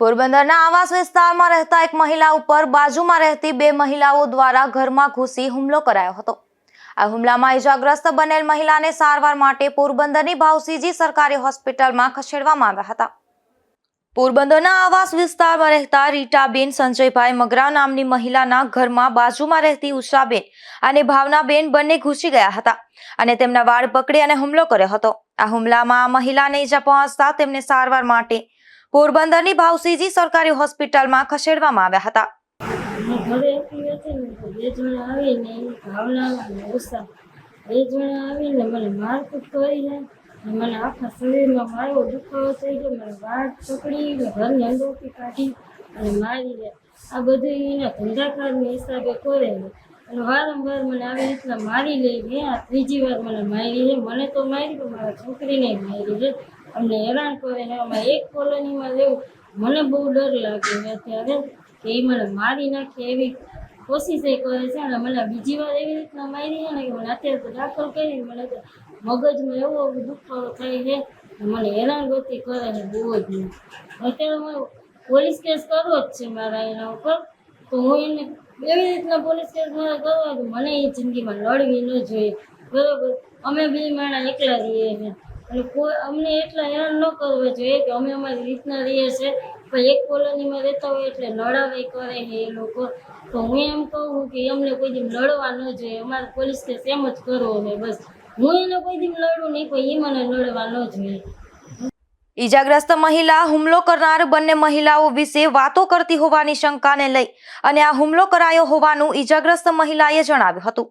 પોરબંદરના આવાસ વિસ્તારમાં રહેતા એક મહિલા ઉપર બાજુમાં રહેતી બે મહિલાઓ દ્વારા ઘરમાં ઘૂસી હુમલો કરાયો હતો. આ હુમલામાં ઇજાગ્રસ્ત બનેલ મહિલાને સારવાર માટે પોરબંદરની ભાવસીજી સરકારી હોસ્પિટલમાં ખસેડવામાં આવ્યા હતા. પોરબંદરના આવાસ વિસ્તારમાં રહેતા રીટાબેન સંજયભાઈ મગરા નામની મહિલાના ઘરમાં બાજુમાં રહેતી ઉષાબેન અને ભાવનાબેન બંને ઘૂસી ગયા હતા અને તેમના વાળ પકડી અને હુમલો કર્યો હતો. આ હુમલામાં મહિલાને ઈજા પહોંચતા તેમને સારવાર માટે પોરબંદરની ભાવસીજી સરકારી હોસ્પિટલમાં ખસેડવામાં આવ્યા હતા. ને બે જણા આવીને ભાવના ઉષા બે જણા આવીને મને મારકૂટ કરી અને મને આખા શરીરમાં મારો દુખાવો થઈ ગયો. મને વાળ પકડી ને ઘરની કાઢી અને મારી દે આ બધું એના ધંધાકારના હિસાબે કરે અને વારંવાર મને આવી રીતના મારી લઈ છે. આ ત્રીજી વાર મને મારી છે. મને તો મારી પણ મારા છોકરીને મારી છે. અમને હેરાન કરે છે. અમારે એક કોલોનીમાં રહેવું મને બહુ ડર લાગે છે અત્યારે કે એ મને મારી નાખે એવી કોશિશ એ કરે છે. અને મને બીજી વાર એવી રીતના મારી છે ને કે મને અત્યારે તો દાખલ કરી મને તો મગજમાં એવો દુખાવો થાય છે મને મને હેરાનગતિ કરે છે બહુ જ. અત્યારે હું પોલીસ કેસ કરવો જ છે મારા એના ઉપર. તો હું એને એવી રીતના પોલીસ કેસ મારે કરવો કે મને એ જિંદગીમાં લડવી ન જોઈએ. બરોબર? અમે બે માણા એકલા રહીએ છીએ. અને કોઈ, અમને એટલા હેરાન ન કરવા જોઈએ કે અમે અમારી રીતના રહીએ છીએ. પણ એક કોલોનીમાં રહેતા હોય એટલે લડાવે કરે છે એ લોકો. તો હું એમ કહું કે અમને કોઈ દી લડવા ન જોઈએ. અમારે પોલીસ કેસ એમ જ કરવો છે બસ. હું એને કોઈ દી લડું નહીં, પણ એ મને લડવા ન જોઈએ. ઈજાગ્રસ્ત મહિલા હુમલો કરનાર બંને મહિલાઓ વિશે વાતો કરતી હોવાની શંકાને લઈ અને આ હુમલો કરાયો હોવાનું ઈજાગ્રસ્ત મહિલાએ જણાવ્યું હતું.